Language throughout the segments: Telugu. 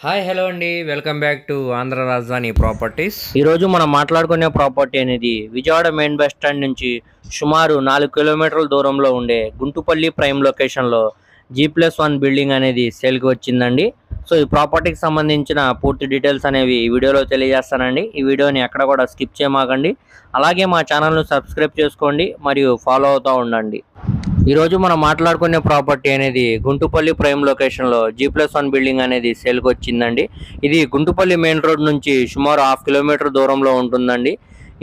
హాయ్ హలో అండి. Welcome back to Andhra Rajadhani properties. ఈరోజు మనం మాట్లాడుకునే ప్రాపర్టీ అనేది విజయవాడ మెయిన్ బస్ స్టాండ్ నుంచి సుమారు నాలుగు కిలోమీటర్ల దూరంలో ఉండే గుంటుపల్లి ప్రైమ్ లొకేషన్లో జీ ప్లస్ వన్ బిల్డింగ్ అనేది సేల్కి వచ్చిందండి. సో ఈ ప్రాపర్టీకి సంబంధించిన పూర్తి డీటెయిల్స్ అనేవి ఈ వీడియోలో తెలియజేస్తానండి. ఈ వీడియోని ఎక్కడ కూడా స్కిప్ చేయమాకండి. అలాగే మా ఛానల్ను సబ్స్క్రైబ్ చేసుకోండి మరియు ఫాలో అవుతూ ఉండండి. ఈరోజు మనం మాట్లాడుకునే ప్రాపర్టీ అనేది గుంటుపల్లి ప్రైమ్ లొకేషన్లో జీ ప్లస్ వన్ బిల్డింగ్ అనేది సేల్కి వచ్చిందండి. ఇది గుంటుపల్లి మెయిన్ రోడ్ నుంచి సుమారు హాఫ్ కిలోమీటర్ దూరంలో ఉంటుందండి.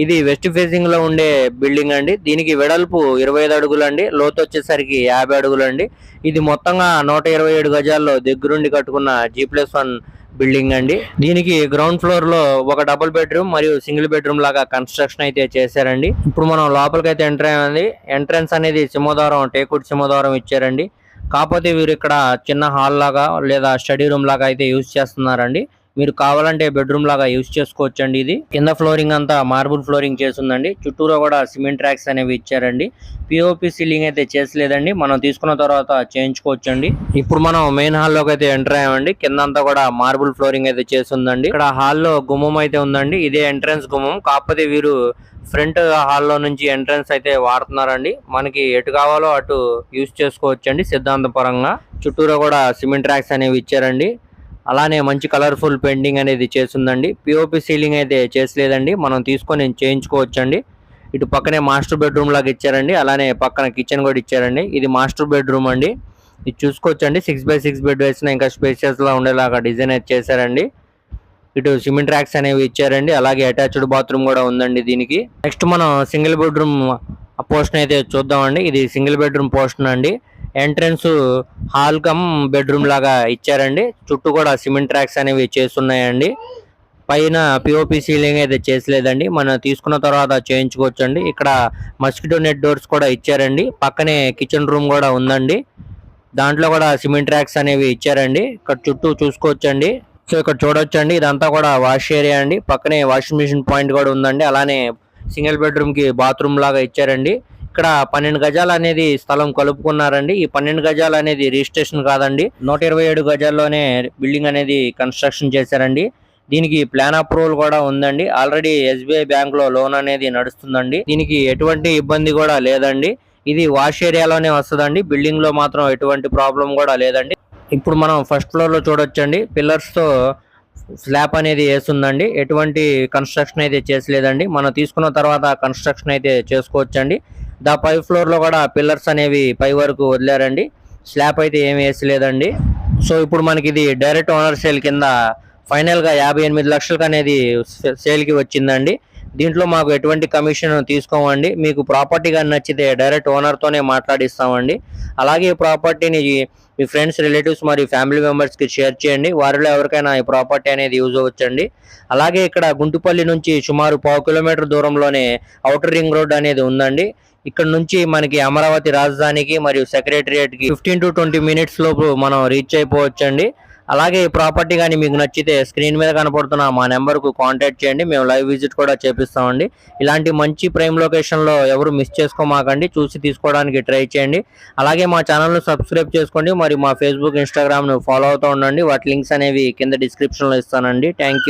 ఇది వెస్ట్ ఫేసింగ్లో ఉండే బిల్డింగ్ అండి. దీనికి వెడల్పు ఇరవై ఐదు అడుగులు అండి లోతు వచ్చేసరికి యాభై అడుగులు అండి ఇది మొత్తంగా నూట ఇరవై ఏడు గజాల్లో దగ్గరుండి కట్టుకున్న జీ ప్లస్ వన్ బిల్డింగ్ అండి. దీనికి గ్రౌండ్ ఫ్లోర్లో ఒక డబుల్ బెడ్రూమ్ మరియు సింగిల్ బెడ్రూమ్ లాగా కన్స్ట్రక్షన్ అయితే చేశారండి. ఇప్పుడు మనం లోపలికి అయితే ఎంటర్ అయ్యింది. ఎంట్రన్స్ అనేది సింహద్వారం టేకుడ్ సింహద్వారం ఇచ్చారండి. కాకపోతే వీరు ఇక్కడ చిన్న హాల్ లాగా లేదా స్టడీ రూమ్ లాగా అయితే యూజ్ చేస్తున్నారండి. మీరు కావాలంటే బెడ్రూమ్ లాగా యూజ్ చేసుకోవచ్చండి ఇది. కింద ఫ్లోరింగ్ అంతా మార్బుల్ ఫ్లోరింగ్ చేసిందండి. చుట్టూరా కూడా సిమెంట్ ట్రాక్స్ అనేవి ఇచ్చారండి. పిఓపి సీలింగ్ అయితే చేసలేదండి. మనం తీసుకున్న తర్వాత చేయించుకోవచ్చండి. ఇప్పుడు మనం మెయిన్ హాల్లోకి అయితే ఎంటర్ అయ్యామండి. కింద అంతా కూడా మార్బుల్ ఫ్లోరింగ్ అయితే చేసిందండి ఇక్కడ హాల్లో గుమ్మం అయితే ఉందండి. ఇదే ఎంట్రన్స్ గుమ్మం. కాకపోతే వీరు ఫ్రంట్ హాల్లో నుంచి ఎంట్రన్స్ అయితే వాడుతున్నారండి. మనకి ఎటు కావాలో అటు యూజ్ చేసుకోవచ్చండి సిద్ధాంతపరంగా. చుట్టూరా కూడా సిమెంట్ ట్రాక్స్ అనేవి ఇచ్చారండి. అలానే మంచి కలర్ఫుల్ పెయింటింగ్ అనేది చేసిందండి పిఓపి సీలింగ్ అయితే చేసలేదండి మనం తీసుకొని చేయించుకోవచ్చండి. ఇటు పక్కనే మాస్టర్ బెడ్రూమ్ లాగా ఇచ్చారండి. అలానే పక్కన కిచెన్ కూడా ఇచ్చారండి. ఇది మాస్టర్ బెడ్రూమ్ అండి. ఇది చూసుకోవచ్చండి. సిక్స్ బై సిక్స్ బెడ్ వేసిన ఇంకా స్పేషియస్ లా ఉండేలాగా డిజైన్ అయితే చేశారండి. ఇటు సిమెంట్ ర్యాక్స్ అనేవి ఇచ్చారండి. అలాగే అటాచ్డ్ బాత్రూమ్ కూడా ఉందండి దీనికి. నెక్స్ట్ మనం సింగిల్ బెడ్రూమ్ పోర్షన్ అయితే చూద్దామండి. ఇది సింగిల్ బెడ్రూమ్ పోర్షన్ అండి ఎంట్రన్స్ హాల్ కమ్ బెడ్రూమ్ లాగా ఇచ్చారండి. చుట్టూ కూడా సిమెంట్ ట్రాక్స్ అనేవి చేస్తున్నాయండి. పైన పిఓపి సీలింగ్ అయితే చేసలేదండి. మనం తీసుకున్న తర్వాత చేయించుకోవచ్చండి. ఇక్కడ మస్కిటో నెట్ డోర్స్ కూడా ఇచ్చారండి. పక్కనే కిచెన్ రూమ్ కూడా ఉందండి. దాంట్లో కూడా సిమెంట్ ట్రాక్స్ అనేవి ఇచ్చారండి. ఇక్కడ చుట్టూ చూసుకోవచ్చండి. సో ఇక్కడ చూడొచ్చండి. ఇదంతా కూడా వాష్ ఏరియా అండి. పక్కనే వాషింగ్ మిషన్ పాయింట్ కూడా ఉందండి. అలానే సింగిల్ బెడ్రూమ్కి బాత్రూమ్ లాగా ఇచ్చారండి. ఇక్కడ పన్నెండు గజాలు అనేది స్థలం కలుపుకున్నారండి. ఈ పన్నెండు గజాలు అనేది రిజిస్ట్రేషన్ కాదండి. నూట ఇరవై ఏడు గజాల్లోనే బిల్డింగ్ అనేది కన్స్ట్రక్షన్ చేశారండి. దీనికి ప్లాన్ అప్రూవల్ కూడా ఉందండి. ఆల్రెడీ ఎస్బీఐ బ్యాంక్లో లోన్ అనేది నడుస్తుందండి. దీనికి ఎటువంటి ఇబ్బంది కూడా లేదండి. ఇది వాష్ ఏరియాలోనే వస్తుందండి. బిల్డింగ్లో మాత్రం ఎటువంటి ప్రాబ్లం కూడా లేదండి. ఇప్పుడు మనం ఫస్ట్ ఫ్లోర్లో చూడొచ్చండి. పిల్లర్స్తో స్లాబ్ అనేది వేస్తుందండి. ఎటువంటి కన్స్ట్రక్షన్ అయితే చేసలేదండి. మనం తీసుకున్న తర్వాత కన్స్ట్రక్షన్ అయితే చేసుకోవచ్చండి. దా పై ఫ్లోర్లో కూడా పిల్లర్స్ అనేవి పై వరకు వదిలారండి. స్లాబ్ అయితే ఏమి వేసలేదండి సో ఇప్పుడు మనకి ఇది డైరెక్ట్ ఓనర్ సేల్ కింద ఫైనల్గా యాభై ఎనిమిది లక్షలకు అనేది సేల్కి వచ్చిందండి. దీంట్లో మాకు ఎటువంటి కమిషన్ తీసుకోమండి. మీకు ప్రాపర్టీ కానీ నచ్చితే డైరెక్ట్ ఓనర్తోనే మాట్లాడిస్తామండి. అలాగే ఈ ప్రాపర్టీని మీ ఫ్రెండ్స్ రిలేటివ్స్ మరియు ఫ్యామిలీ మెంబర్స్కి షేర్ చేయండి. వారిలో ఎవరికైనా ఈ ప్రాపర్టీ అనేది యూజ్ అవ్వచ్చండి. అలాగే ఇక్కడ గుంటుపల్లి నుంచి సుమారు పావు కిలోమీటర్ దూరంలోనే అవుటర్ రింగ్ రోడ్ అనేది ఉందండి. ఇక్కడ నుంచి మనకి అమరావతి రాజధానికి మరియు సెక్రటరియట్కి ఫిఫ్టీన్ టు ట్వంటీ మినిట్స్ లోపు మనం రీచ్ అయిపోవచ్చండి. అలాగే ఈ ప్రాపర్టీ కానీ మీకు నచ్చితే స్క్రీన్ మీద కనపడుతున్న మా నెంబర్కు కాంటాక్ట్ చేయండి. మేము లైవ్ విజిట్ కూడా చేపిస్తామండి. ఇలాంటి మంచి ప్రైమ్ లొకేషన్లో ఎవరు మిస్ చేసుకోమాకండి. చూసి తీసుకోవడానికి ట్రై చేయండి. అలాగే మా ఛానల్ను సబ్స్క్రైబ్ చేసుకోండి. మరియు మా ఫేస్బుక్ ఇన్స్టాగ్రామ్ను ఫాలో అవుతూ ఉండండి. వాటి లింక్స్ అనేవి కింద డిస్క్రిప్షన్లో ఇస్తానండి. థ్యాంక్